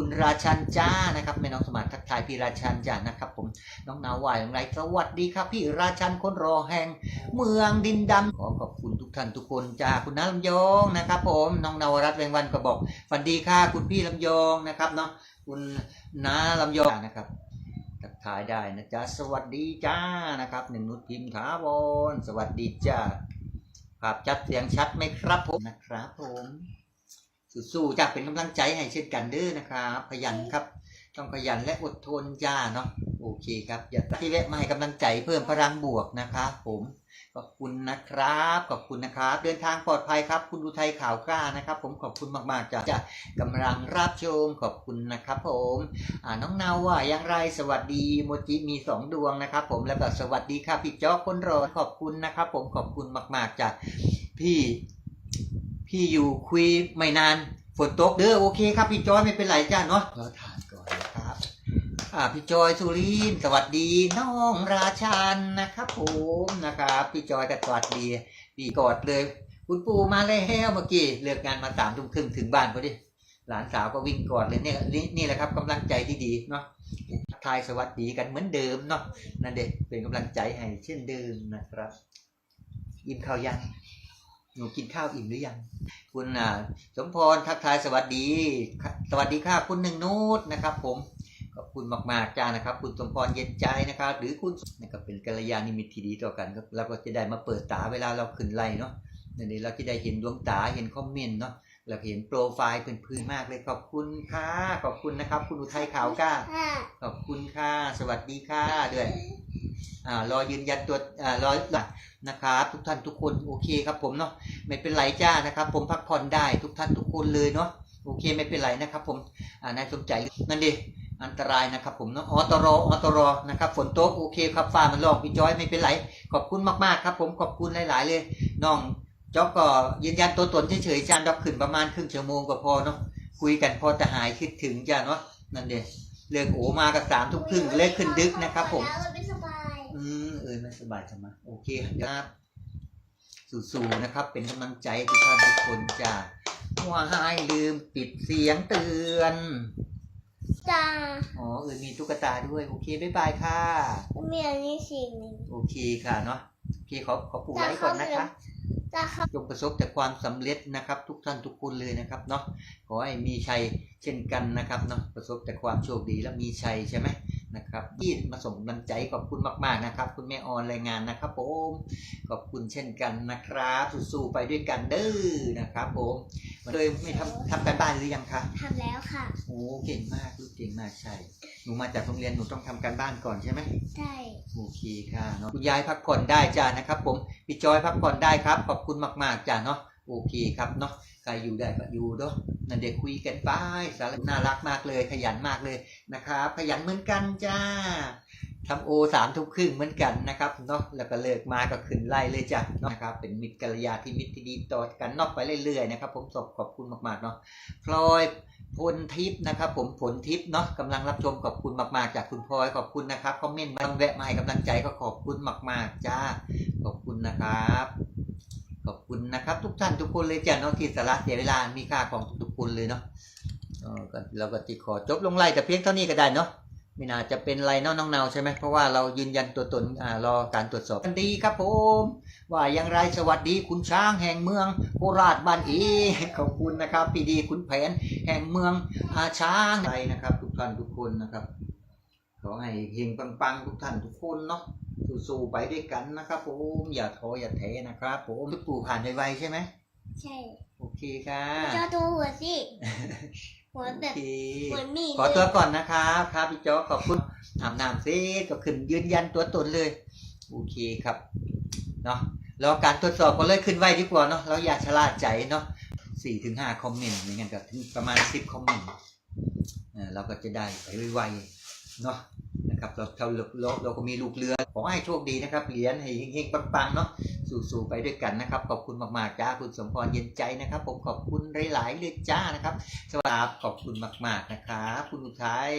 คุณราชันจ้านะครับแม่น้องสมาร์ททักทายพี่ราชันจ้านะครับผมน้องนาวายองไรสวัสดีครับ พี่ราชันคนรอแห่งเมืองดินดำขอขอบคุณทุกท่านทุกคนจ้าคุณน้าลำยองนะครับผมน้องนวรัตน์เวงวันก็บอกฝันดีค่ะคุณพี่ลำยองนะครับเนาะคุณน้าลำยองนะครับทักทายได้นะจ๊ะสวัสดีจ้านะครับหนึ่งนุชพิมพ์ถาวรสวัสดีจ้าภาพชัดเสียงชัดไหมครับผมนะครับผม สู้ๆจ้าเป็นกำลังใจให้เช่นกันเด้อนะครับขยันครับ ต้องขยันและอดทนจ้าเนาะโอเคครับอย่าที่แวะมาให้กำลังใจเพิ่มพลังบวกนะครับผมขอบคุณนะครับขอบคุณนะครับ เดินทางปลอดภัยครับ คุณดูไทยข่าวกล้านะครับ ผมขอบคุณมากๆจ้าจ้ากำลังรับชมขอบคุณนะครับ ผมอ่าน้องนาวว่าอย่างไรสวัสดีโมจิมีสองดวงนะครับ ผมแล้วก็สวัสดีครับพี่จ๊อกคนรอขอบคุณนะครับ ผมขอบคุณมากๆจากพี่ พี่อยู่คุยไม่นาน ฝนตกเด้อโอเคครับ พี่จอยไม่เป็นไรจ้าเนาะเราทานก่อนนะครับ อ่าพี่จอยสุรินสวัสดีน้องราชันนะครับผมนะครับพี่จอยก็สวัสดีพี่กอดเลย คุณปู่มาแล้วเมื่อกี้เลิกงานมาสามทุ่มครึ่งถึงบ้านพอดีหลานสาวก็วิ่งกอดเลยเนี่ยนี่นี่แหละครับกำลังใจที่ดีเนาะทายสวัสดีกันเหมือนเดิมเนาะนั่นเด็กเป็นกำลังใจให้เช่นเดิมนะครับ อิ่มข้าวยัง หนูกินข้าวอิ่มหรือยัง คุณอ่าสมพรทักทายสวัสดีค่ะสวัสดีค่ะคุณหนึ่งนูตนะครับ ผมขอบคุณมากๆจ้านะครับ คุณสมพรเย็นใจนะครับ หรือคุณนี่ก็เป็นกัลยาณมิตรที่ดีต่อกันครับเราก็จะได้มาเปิดตาเวลาเราขึ้นไล่เนาะนั่นเองเราจะได้เห็นดวงตาเห็นคอมเมนต์เนาะเราเห็นโปรไฟล์พื้นๆมากเลยขอบคุณค่ะขอบคุณนะครับ คุณอุทัยขาวกล้าขอบคุณค่ะ สวัสดีค่ะด้วยอ่า รอยืนยันตัวอ่ารอนะครับทุกท่านทุกคนโอเคครับผมเนาะไม่เป็นไรจ้านะครับ ผมพักผ่อนได้ทุกท่านทุกคนเลยเนาะโอเคไม่เป็นไรนะครับ ผมอ่านายสมใจนั่นดิอันตรายนะครับผมเนาะออตรออตรอนะครับฝนตกโอเคครับฟ้ามันลอกพี่จอยไม่เป็นไร ขอบคุณมากๆครับ ผมขอบคุณหลาย ๆ เลยน้องจ๊อกก็ยืนยันตัวตนเฉยๆจานดอกขึ้นประมาณครึ่งชั่วโมงก็พอเนาะคุยกันพอจะหายคิดถึงจ้าเนาะนั่นเด็เรื่องโอมากับสามทุกครึ่งเล็กขึ้นดึกนะครับผม เราไม่สบายอืมเออไม่สบายสมาโอเคครับสู้ๆนะครับ เป็นกำลังใจทุกท่านทุกคนจ้าว่าให้ลืมปิดเสียงเตือนจ้าอ๋อเออมีตุ๊กตาด้วย โอเคบ๊ายบายค่ะมีอันนี้สิ่งหนึ่งโอเคค่ะเนาะโอเคขอขอปูไว้ก่อนนะคะจ้าครับจงประสบแต่ความสำเร็จนะครับ ทุกท่านทุกคนเลยนะครับเนาะขอให้มีชัยเช่นกันนะครับเนาะประสบแต่ความโชคดีและมีชัยใช่ไหม นะครับที่มาส่งกำลังใจขอบคุณมาก ๆนะครับ คุณแม่ออนรายงานนะครับผมขอบคุณเช่นกันนะครับสู้ๆไปด้วยกันเด้อนะครับผมเลยไม่ทำทำการบ้านหรือยังคะทำแล้วค่ะโอ้เก่งมากลูกเก่งมากใช่หนูมาจากโรงเรียนหนูต้องทำการบ้านก่อนใช่ไหมใช่โอเคค่ะเนาะคุณยายพักผ่อนได้จ้านะครับ ผมพี่จอยพักผ่อนได้ครับ ขอบคุณมาก ๆจ้าเนาะ โอเคครับเนาะใครอยู่ได้ก็อยู่เนาะนั่นเด็กคุยกันไปสารน่ารักมากเลย ขยันมากเลยนะครับ ขยันเหมือนกันจ้าทำโอสามทุกครึ่งเหมือนกันนะครับเนาะแล้วก็เลิกมาก็ขึ้นไล่เลยจ้ะเนาะครับเป็นมิตรกัลยาที่มิตรที่ดีต่อกันนอกไปเรื่อยๆนะครับ ผมสบขอบคุณมากๆเนาะพลอยพลทิพย์นะครับผมผลทิพย์เนาะกำลังรับชมขอบคุณมากๆ จากคุณพลอยขอบคุณนะครับคอมเมนต์มาแวะมาให้กำลังใจก็ขอบคุณมาก ๆ จ้า ขอบคุณนะครับ ขอบคุณนะครับ ทุกท่านทุกคนเลยจ้ะเนาะที่สาระเสียเวลามีค่าของทุกคนเลยเนาะเออเราก็ติขอจบลงไล่แต่เพียงเท่านี้ก็ได้เนาะไม่น่าจะเป็นไรเนาะน้องเนาใช่ไหมเพราะว่าเรายืนยันตัวตนอ่ารอการตรวจสอบกันดีครับผม ว่าอย่างไรสวัสดีคุณช้างแห่งเมืองโคราชบ้านอีขอบคุณนะครับพีดีคุณแผนแห่งเมืองอาช้างใจนะครับ ทุกท่านทุกคนนะครับขอให้เฮงปังๆทุกท่านทุกคนเนาะ สู้ๆไปด้วยกันนะครับผมอย่าท้ออย่าแท้นะครับผมทุกปู่ผ่านไวๆใช่ไหมใช่โอเคค่ะเจ้าตัวหัวสิหัวโอแบบเคเหมือนมีดขอตัวก่อนนะครับครับพี่จ๊อกขอบคุณอาบน้ำเสร็จก็ขึ้นยืนยันตัวตนเลยโอเคครับเนาะรอการตรวจสอบก็เลยขึ้นไวดีกว่าเนาะเราอย่าชะล่าใจเนาะสี่ถึงห้าคอมเมนต์ไม่งั้นก็ถึงประมาณสิบคอมเมนต์เออเราก็จะได้ไปไวๆเนาะ นะครับเราเราเราเราก็มีลูกเรือ ขอให้โชคดีนะครับเหรียญให้เฮงๆปังๆเนาะสู่ๆไปด้วยกันนะครับ ขอบคุณมากๆจ้าคุณสมพรเย็นใจนะครับ ผมขอบคุณหลายๆเลยจ้านะครับ สวัสดีขอบคุณมาก ๆนะครับคุณอุทัย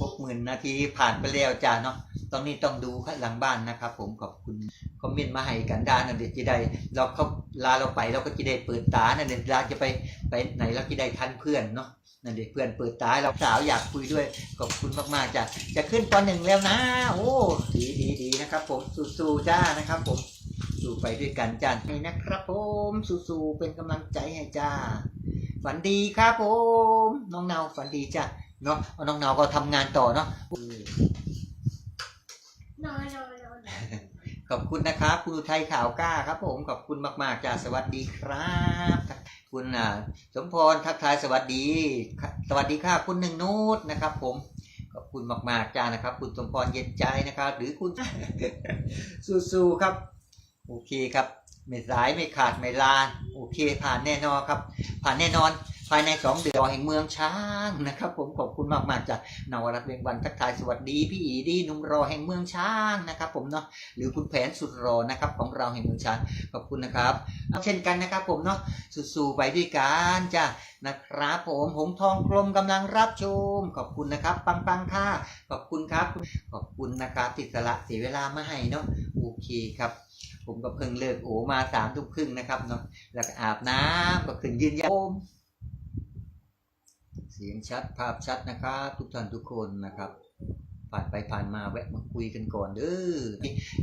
หกหมื่นนาทีผ่านไปแล้วจ้าเนาะตอนนี้ต้องดูข้างหลังบ้านนะครับ ผมขอบคุณคอมเมนต์มาให้กันด้านนั่นเดี๋ยวจะได้เราเขาลาเราไปเราก็จะได้เปิดตานั่นเดี๋ยวเราจะไปไปไหนเราจะได้ทันเพื่อนเนาะ นั่นดิเพื่อนเปิดตาให้เราสาวอยากคุยด้วยขอบคุณมากๆจ้ะจะขึ้นตอนหนึ่งแล้วนะ โอ้ดีดีดีนะครับ ผมสู้ๆจ้านะครับ ผมสู้ไปด้วยกันจ้านี่นะครับ ผมสู้ๆเป็นกำลังใจให้จ้า ฝันดีครับผม น้องเนาฝันดีจ้ะเนาะเอาน้องเนาก็ทำงานต่อเนาะนอนนอนนอนขอบคุณนะครับคุณอุทัยข่าวกล้าครับ ผมขอบคุณมากๆจ้าสวัสดีครับ คุณอ่าสมพรทักทายสวัสดี สวัสดีค่ะคุณหนึ่งนูตนะครับ ผมขอบคุณมากๆจ้านะครับ คุณสมพรเย็นใจนะครับ หรือคุณสู้ๆครับ โอเคครับ ไม่สายไม่ขาดไม่ลาโอเค ผ่านแน่นอนครับ ผ่านแน่นอน ภายในสองเดือนแห่งเมืองช้างนะครับผมขอบคุณมากมากๆจากนวรัตน์เวียงวันทักทายสวัสดีพี่อีดีนุ่มรอแห่งเมืองช้างนะครับผมเนาะหรือคุณแผนสุดรอนะครับของเราแห่งเมืองช้างขอบคุณนะครับเช่นกันนะครับผมเนาะสู้ๆไปด้วยกันจ้ะนะครับผมหงทองกลมกำลังรับชม ขอบคุณนะครับ ปังปังค่ะขอบคุณครับ ขอบคุณนะครับติดสละเสียเวลามาให้เนาะโอเคครับผมก็เพิ่งเลิกโอมาสามทุ่มครึ่งนะครับเนาะแล้วก็อาบน้ำก็ขึ้นยืนยันโอม สียงชัดภาพชัดนะครับทุกท่านทุกคนนะครับผ่านไปผ่านมาแวะมาคุยกันก่อนเด้อ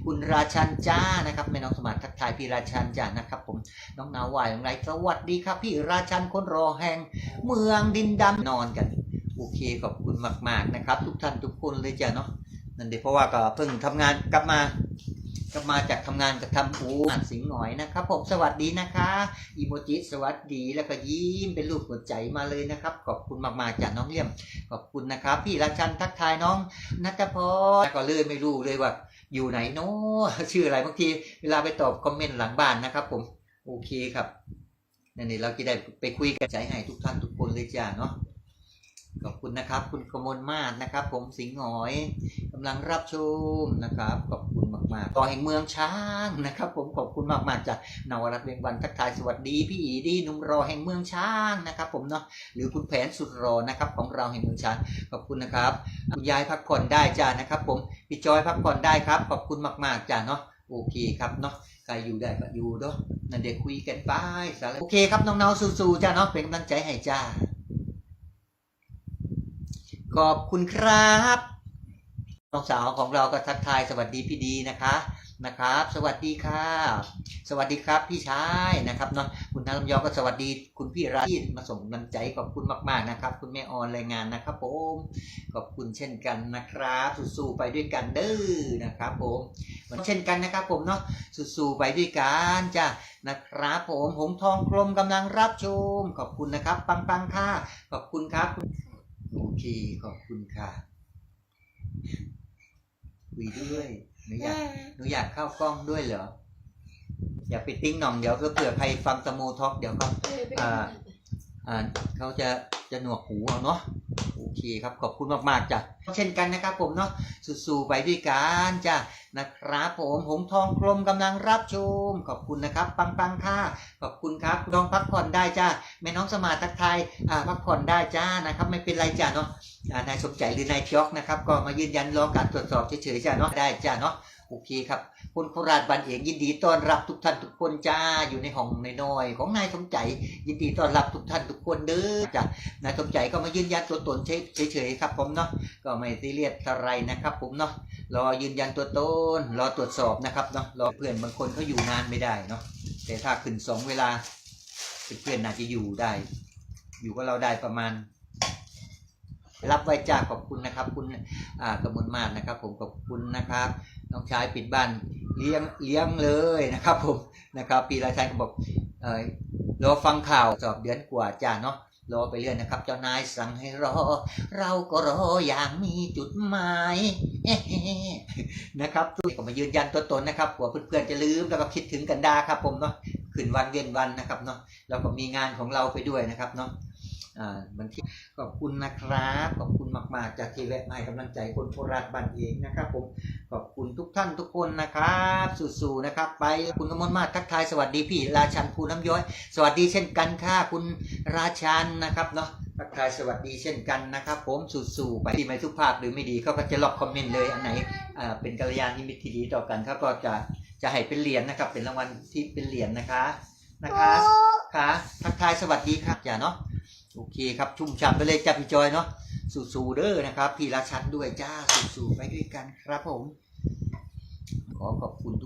คุณราชันจ้านะครับแม่น้องสมัติทักทายพี่ราชันจ้านะครับ ผมน้องนาวายของไรสวัสดีครับ พี่ราชันคนรอแห่งเมืองดินดำนอนกัน โอเคขอบคุณมาก ๆนะครับ ทุกท่านทุกคนเลยจ้ะเนาะนั่นเดี๋ยวเพราะว่าก็เพิ่งทำงานกลับมา มาจากทำงานกับทำอูอ่านสิงห์หน่อยนะครับผมสวัสดีนะคะอีโมจิสวัสดีแล้วก็ยิ้มเป็นรูปหัวใจมาเลยนะครับ ขอบคุณมากๆจากน้องเลี่ยม ขอบคุณนะครับ พี่ราชันทักทายน้องนัทพรก็เลยไม่รู้เลยว่า อยู่ไหนเนาะชื่ออะไรบางทีเวลาไปตอบคอมเมนต์หลังบ้านนะครับ ผมโอเคครับนั่นนี่เราจะได้ไปคุยกันใจให้ทุกท่านทุกคนเลยจ้าเนาะขอบคุณนะครับ คุณกมลมาศนะครับ ผมสิงห์หอยกำลังรับชมนะครับขอบ มากๆต่อแห่งเมืองช้างนะครับ ผมขอบคุณมากๆจากนวรัตน์เวียงวันทักทายสวัสดีพี่อีดีนุ่มรอแห่งเมืองช้างนะครับ ผมเนาะหรือคุณแผนสุดรอนะครับของเราแห่งเมืองช้างขอบคุณนะครับคุณยายพักผ่อนได้จ้านะครับ ผมพี่จอยพักผ่อนได้ครับ ขอบคุณมากๆจ้าเนาะโอเคครับเนาะใครอยู่ได้ก็อยู่เนาะนั่นเดี๋ยวคุยกันไปสาระโอเคครับน้องๆสู้ๆจ้าเนาะเป็นกำลังใจให้จ้าขอบคุณครับ น้องสาวของเราก็ทักทายสวัสดีพี่ดีนะคะนะครับ สวัสดีค่ะ สวัสดีครับพี่ชายนะครับเนาะคุณนารำยองก็สวัสดีคุณพี่ราที่มาส่งกำลังใจขอบคุณมาก ๆนะครับ คุณแม่ออนรายงานนะครับผมขอบคุณเช่นกันนะครับสู้ๆไปด้วยกันเด้อนะครับผมเหมือนเช่นกันนะครับผมเนาะสู้ๆไปด้วยกันจ้ะนะครับผมหงทองกลมกำลังรับชม ขอบคุณนะครับ ปังๆค่ะขอบคุณครับโอเคขอบคุณค่ะ คุยด้วยหนูอยากหนูอยากเข้ากล้องด้วยเหรออย่าไปติ้งหน่องเดี๋ยวเผื่อใครฟังสโมท็อกเดี๋ยวเขาอ่าอ่าเขาจะจะหนวกหูเอาเนาะโอ เคครับขอบคุณมากๆจ้ะเช่นกันนะครับผมเนาะสู้ๆไปด้วยกันจ้ะนะครับผมหงทองกลมกำลังรับชม ขอบคุณนะครับ ปังๆค่ะขอบคุณครับน้องพักผ่อนได้จ้าแม่น้องสมาทักไทยอ่าพักผ่อนได้จ้านะครับไม่เป็นไรจ้าเนาะนายสมใจหรือนายจ๊อกนะครับก็มายืนยันรอการตรวจสอบเฉยๆจ้าเนาะได้จ้าเนาะโอเคครับคนโคราชบันเอกยินดีต้อนรับทุกท่านทุกคนจ้าอยู่ในห้องน้อยๆของนายสมใจยินดีต้อนรับทุกท่านทุกคนเด้อจ้านายสมใจก็มายืนยันตัวตนเฉเฉยๆครับผมเนาะก็ไม่ซีเรียสอะไรนะครับผมเนาะรอยืนยันตัวตนรอตรวจสอบนะครับเนาะรอเพื่อนบางคนเขาอยู่นานไม่ได้เนาะแต่ถ้าขึ้นสองเวลาเพื่อนๆน่าจะอยู่ได้ อยู่กับเราได้ประมาณ รับไว้จากขอบคุณนะครับ คุณอ่ากมลมาศนะครับ ผมขอบคุณนะครับ น้องชายปิดบ้านเลี้ยงเลี้ยงเลยนะครับ ผมนะครับ ปีราชันก็บอกเออรอฟังข่าวสอบเดือนกว่าจ้าเนาะ รอไปเรื่อยนะครับ เจ้านายสั่งให้รอ เราก็รออย่างมีจุดหมายนะครับก็มายืนยันตัวตนนะครับกลัวเพื่อนๆจะลืมแล้วก็คิดถึงกันดาครับผมเนาะขึ้นวันเว้นวันนะครับเนาะแล้วก็มีงานของเราไปด้วยนะครับเนาะ อ่าบางทีขอบคุณนะครับขอบคุณมากๆ จากที่แวะมาให้กำลังใจคนโคราชบ้านเองนะครับผมขอบคุณทุกท่านทุกคนนะครับสู้ๆนะครับ ไปคุณกมลมาศทักทายสวัสดีพี่ราชันภูน้ำย้อย สวัสดีเช่นกันค่ะคุณราชันนะครับเนาะทักทายสวัสดีเช่นกันนะครับผมสู้ๆไปที่ไม่ทุกภาพหรือไม่ดีเขาก็จะล็อกคอมเมนต์เลยอันไหนอ่าเป็นกัลยาณมิตรที่ดีต่อกันเขาก็จะจะให้เป็นเหรียญนะครับ เป็นรางวัลที่เป็นเหรียญนะคะนะคะค่ะทักทายสวัสดีครับจ้าเนาะ โอเคครับชุ่มฉ่ำไปเลยจ้าพี่จอยเนาะสู้ๆเด้อนะครับพี่ราชันด้วยจ้าสู้ๆไปด้วยกันครับผม ขอขอบคุณทุก